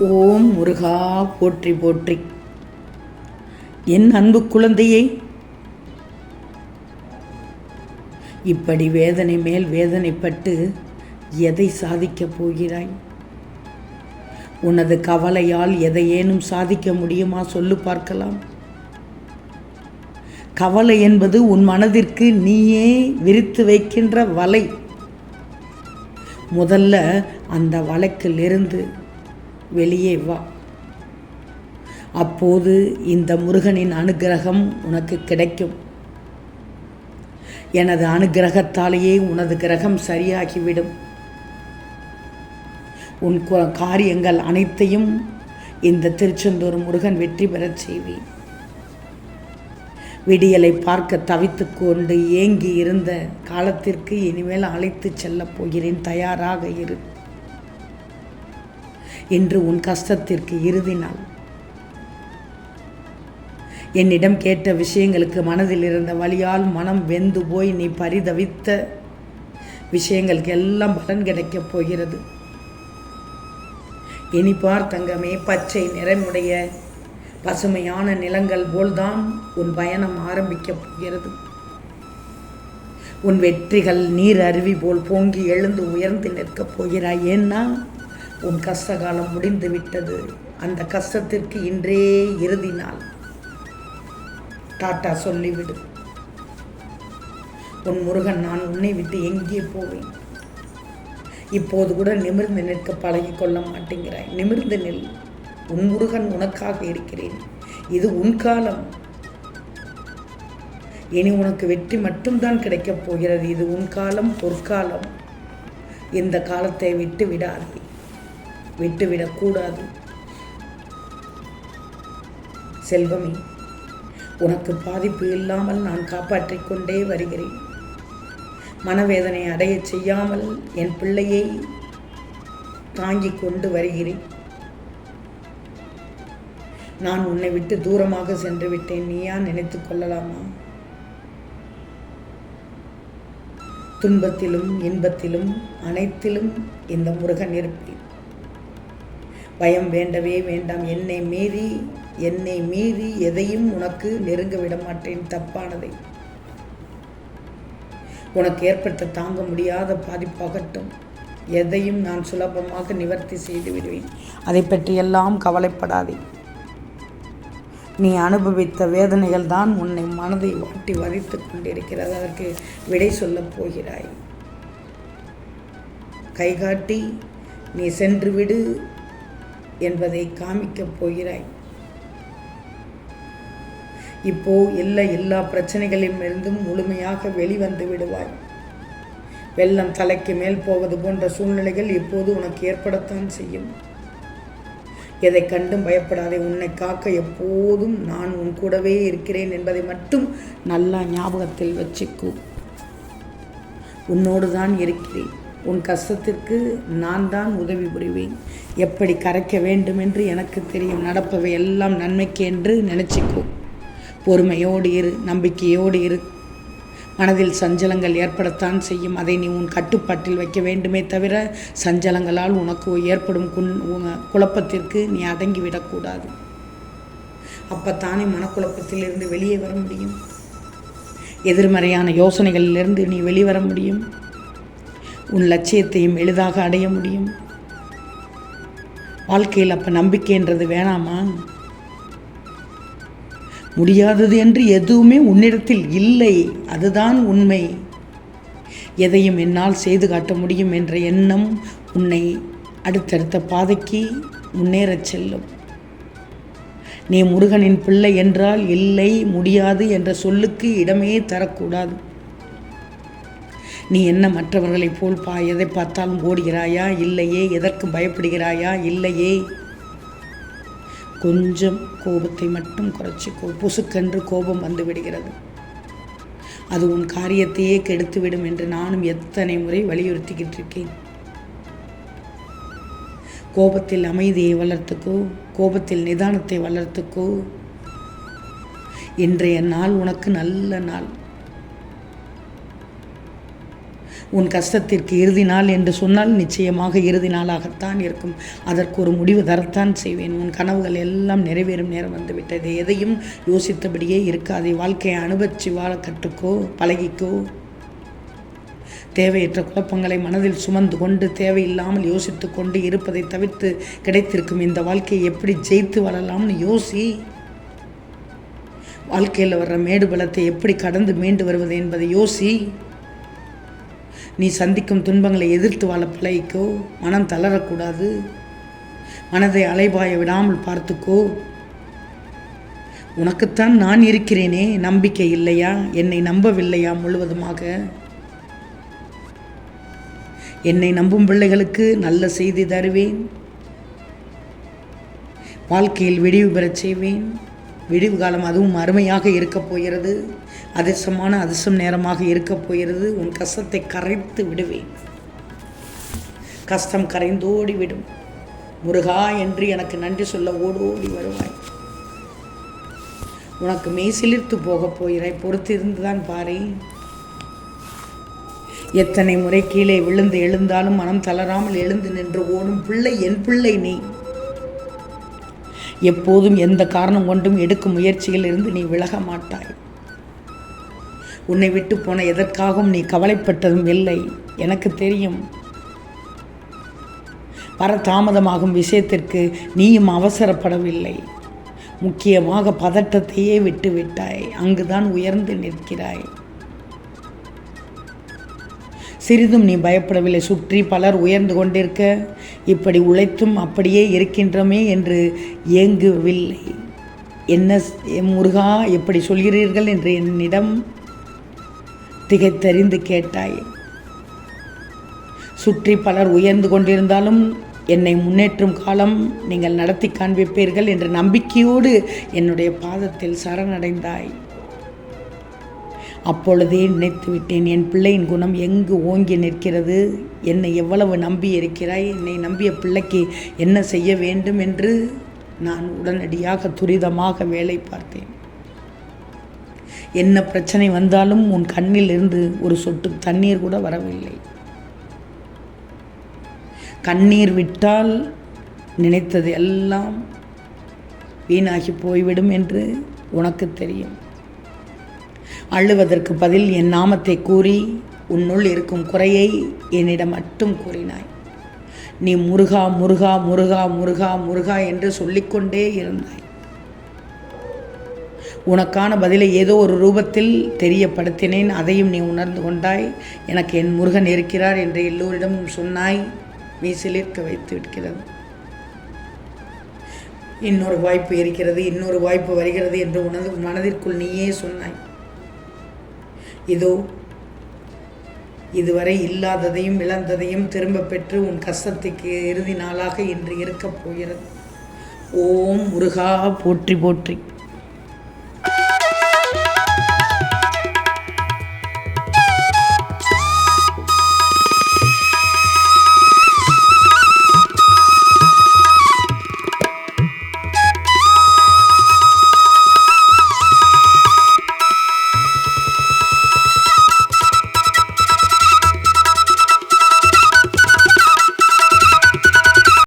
ஓம் முருகா போற்றி போற்றி. என் அன்பு குழந்தையை இப்படி வேதனை மேல் வேதனைப்பட்டு எதை சாதிக்கப் போகிறாய்? உனது கவலையால் எதையேனும் சாதிக்க முடியுமா சொல்லு பார்க்கலாம். கவலை என்பது உன் மனதிற்கு நீயே விரித்து வைக்கின்ற வலை. முதல்ல அந்த வழக்கிலிருந்து வெளியே வா. அப்போது இந்த முருகனின் அனுகிரகம் உனக்கு கிடைக்கும். எனது அனுகிரகத்தாலேயே உனது கிரகம் சரியாகிவிடும். உன் கு- காரியங்கள் அனைத்தையும் இந்த திருச்செந்தூர் முருகன் வெற்றி பெறச் செய்வேன். விடியலை பார்க்க தவித்துக் கொண்டு ஏங்கி இருந்த காலத்திற்கு இனிமேல் அழைத்து செல்லப் போகிறேன். தயாராக இரு. இன்று உன் கஷ்டத்திற்கு இறுதி நாள். என்னிடம் கேட்ட விஷயங்களுக்கு மனதில் இருந்த வழியால் மனம் வெந்து போய் நீ பரிதவித்த விஷயங்களுக்கு எல்லாம் பலன் கிடைக்கப் போகிறது. இனிப்பார் தங்கமே பச்சை நிறமுடைய பசுமையான நிலங்கள் போல்தான் உன் பயணம் ஆரம்பிக்கப் போகிறது. உன் வெற்றிகள் நீர் அருவி போல் பொங்கி எழுந்து உயர்ந்து நிற்கப் போகிறாய். ஏன்னா உன் கஷ்டகாலம் முடிந்து விட்டது அந்த கஷ்டத்திற்கு இன்றே இறுதி நாள். டாட்டா சொல்லிவிடு. உன் முருகன் நான் உன்னை விட்டு எங்கே போவேன்? இப்போது கூட நிமிர்ந்து நிற்க பழகி கொள்ள மாட்டேங்கிறாய். நிமிர்ந்து நில். உன் முருகன் உனக்காக இருக்கிறேன். இது உன் காலம். இனி உனக்கு வெற்றி மட்டும்தான் கிடைக்கப் போகிறது. இது உன் காலம் பொற்காலம். இந்த காலத்தை விட்டு விடாதே. விட்டுவிடக்கூடாது. செல்வமே உனக்கு பாதிப்பு இல்லாமல் நான் காப்பாற்றிக் கொண்டே வருகிறேன். மனவேதனை அடையச் செய்யாமல் என் பிள்ளையை தாங்கிக் கொண்டு வருகிறேன். நான் உன்னை விட்டு தூரமாக சென்று விட்டேன். நீயா நினைத்துக் கொள்ளலாமா? துன்பத்திலும் இன்பத்திலும் அனைத்திலும் இந்த முருகன் இருப்பேன் பயம் வேண்டவே வேண்டாம். என்னை மீறி என்னை மீறி எதையும் உனக்கு நெருங்க விட மாட்டேன் தப்பானதை. உனக்கு ஏற்பட்ட தாங்க முடியாத பாதிப்பாகட்டும். எதையும் நான் சுலபமாக நிவர்த்தி செய்து விடுவேன். அதை பற்றியெல்லாம் கவலைப்படாதே. நீ அனுபவித்த வேதனைகள் தான் உன்னை மனதை வாட்டி வதைத்து கொண்டிருக்கிறது. அதற்கு விடை சொல்லப் போகிறாய். கைகாட்டி நீ சென்று விடு. என்பதை காமிக்கப் போகிறாய். இப்போ எல்லா எல்லா பிரச்சனைகளிலிருந்தும் முழுமையாக வெளிவந்து விடுவாய். வெள்ளம் தலைக்கு மேல் போவது போன்ற சூழ்நிலைகள் இப்போது உனக்கு ஏற்படத்தான் செய்யும். எதை கண்டும் பயப்படாதே உன்னை காக்க எப்போதும் நான் உன் கூடவே இருக்கிறேன் என்பதை மட்டும் நல்லா ஞாபகத்தில் வச்சுக்கோ. உன்னோடு தான் இருக்கிறேன். உன் கஷ்டத்திற்கு நான் தான் உதவி புரிவேன். எப்படி கரைக்க வேண்டும் என்று எனக்கு தெரியும். நடப்பவை எல்லாம் நன்மைக்கு என்று நினச்சிக்கோ. பொறுமையோடு இரு நம்பிக்கையோடு இரு. மனதில் சஞ்சலங்கள் ஏற்படத்தான் செய்யும். அதை நீ உன் கட்டுப்பாட்டில் வைக்க வேண்டுமே தவிர சஞ்சலங்களால் உனக்கு ஏற்படும் குன் உ- குழப்பத்திற்கு நீ அடங்கிவிடக்கூடாது. அப்பத்தானே மனக்குழப்பத்திலிருந்து வெளியே வர முடியும்? எதிர்மறையான யோசனைகளிலிருந்து நீ வெளிவர முடியும்? உன் லட்சியத்தையும் எளிதாக அடைய முடியும். வாழ்க்கையில் அப்போ நம்பிக்கைன்றது வேணாமா? முடியாதது என்று எதுவுமே உன்னிடத்தில் இல்லை. அதுதான் உண்மை. எதையும் என்னால் செய்து காட்ட முடியும் என்ற எண்ணம் உன்னை அடுத்தடுத்த பாதைக்கு முன்னேறச் செல்லும். நீ முருகனின் பிள்ளை என்றால் இல்லை முடியாது என்ற சொல்லுக்கு இடமே தரக்கூடாது. நீ என்ன மற்றவர்களைப் போல் பா எதை பார்த்தாலும் ஓடுகிறாயா? இல்லையே எதற்கு பயப்படுகிறாயா? இல்லையே. கொஞ்சம் கோபத்தை மட்டும் குறைச்சிக்கோ புசுக்கென்று கோபம் வந்து விடுகிறது. அது உன் காரியத்தையே கெடுத்துவிடும் என்று நானும் எத்தனை முறை வலியுறுத்திக்கிட்டு இருக்கேன். கோபத்தில் அமைதியை வளர்த்துக்கோ கோபத்தில் நிதானத்தை வளர்த்துக்கோ. இன்றைய நாள் உனக்கு நல்ல நாள். உன் கஷ்டத்திற்கு இறுதி நாள் என்று சொன்னால் நிச்சயமாக இறுதி நாளாகத்தான் இருக்கும். அதற்கு ஒரு முடிவு தரத்தான் செய்வேன். உன் கனவுகள் எல்லாம் நிறைவேறும் நேரம் வந்துவிட்டது. எதையும் யோசித்தபடியே இருக்காதே. வாழ்க்கையை அனுபவிச்சு வாழ கற்றுக்கோ பழகிக்கோ. தேவையற்ற குழப்பங்களை மனதில் சுமந்து கொண்டு தேவையில்லாமல் யோசித்து கொண்டு இருப்பதை தவிர்த்து கிடைத்திருக்கும் இந்த வாழ்க்கையை எப்படி ஜெயித்து வாழலாம்னு யோசி. வாழ்க்கையில் வர்ற மேடு பலத்தை எப்படி கடந்து மீண்டு வருவது என்பதை யோசி. நீ சந்திக்கும் துன்பங்களை எதிர்த்து வாழ பழகிக்கோ. மனம் தளரக்கூடாது. மனதை அலைபாய விடாமல் பார்த்துக்கோ. உனக்குத்தான் நான் இருக்கிறேனே நம்பிக்கை இல்லையா? என்னை நம்பவில்லையா முழுவதுமாக? என்னை நம்பும் பிள்ளைகளுக்கு நல்ல செய்தி தருவேன். வாழ்க்கையில் விடிவு பெறச் செய்வேன். விடிவு காலம் அதுவும் அருமையாக இருக்கப் போகிறது. அதிர்ஷ்டமான அதிர்ஷ்டம் நேரமாக இருக்கப் போகிறது. உன் கஷ்டத்தை கரைத்து விடுவேன். கஷ்டம் கரைந்தோடி விடும். முருகா என்று எனக்கு நன்றி சொல்ல ஓடோடி வருவாய். உனக்கு மெய் சிலிர்த்து போகப் போகிறாய். பொறுத்திருந்து தான் பாரு எத்தனை முறை கீழே விழுந்து எழுந்தாலும் மனம் தளராமல் எழுந்து நின்று ஓடும் பிள்ளை என் பிள்ளை நீ. எப்போதும் எந்த காரணம் கொண்டும் எடுக்கும் முயற்சியில் இருந்து நீ விலக மாட்டாய். உன்னை விட்டு போன எதற்காகவும் நீ கவலைப்பட்டதும் இல்லை எனக்கு தெரியும். வர தாமதமாகும் விஷயத்திற்கு நீயும் அவசரப்படவில்லை. முக்கியமாக பதட்டத்தையே விட்டு விட்டாய். அங்குதான் உயர்ந்து நிற்கிறாய். சிறிதும் நீ பயப்படவில்லை. சுற்றி பலர் உயர்ந்து கொண்டிருக்க இப்படி உழைத்தும் அப்படியே இருக்கின்றோமே என்று ஏங்குவில்லை. என்ன முருகா எப்படி சொல்கிறீர்கள் என்று என்னிடம் திகைத்தறிந்து கேட்டாய். சுற்றி பலர் உயர்ந்து கொண்டிருந்தாலும் என்னை முன்னேற்றும் காலம் நீங்கள் நடத்தி காண்பிப்பீர்கள் என்ற நம்பிக்கையோடு என்னுடைய பாதத்தில் சரணடைந்தாய். அப்பொழுதே நினைத்து விட்டேன் என் பிள்ளையின் குணம் எங்கு ஓங்கி நிற்கிறது? என்னை எவ்வளவு நம்பி இருக்கிறாய்? என்னை நம்பிய பிள்ளைக்கு என்ன செய்ய வேண்டும் என்று நான் உடனடியாக துரிதமாக வேலை பார்த்தேன். என்ன பிரச்சனை வந்தாலும் உன் கண்ணில் இருந்து ஒரு சொட்டு தண்ணீர் கூட வரவில்லை. கண்ணீர் விட்டால் நினைத்தது எல்லாம் வீணாகி போய்விடும் என்று உனக்கு தெரியும். அழுவதற்கு பதில் என் நாமத்தை கூறி உன்னுள் இருக்கும் குறையை என்னிடம் மட்டும் கூறினாய். நீ முருகா முருகா முருகா முருகா முருகா என்று சொல்லிக்கொண்டே இருந்தாய். உனக்கான பதிலை ஏதோ ஒரு ரூபத்தில் தெரியப்படுத்தினேன். அதையும் நீ உணர்ந்து கொண்டாய். எனக்கு என் முருகன் இருக்கிறார் என்று எல்லோரிடமும் சொன்னாய். நீ சிலிர்க்க வைத்து விடுகிறது இன்னொரு வாய்ப்பு இருக்கிறது இன்னொரு வாய்ப்பு வருகிறது என்று உனது மனதிற்குள் நீயே சொன்னாய். இதோ இதுவரை இல்லாததையும் இழந்ததையும் திரும்ப பெற்று உன் கஷ்டத்துக்கு இறுதி நாளாக இன்று இருக்கப் போகிறது. ஓம் முருகா போற்றி போற்றி.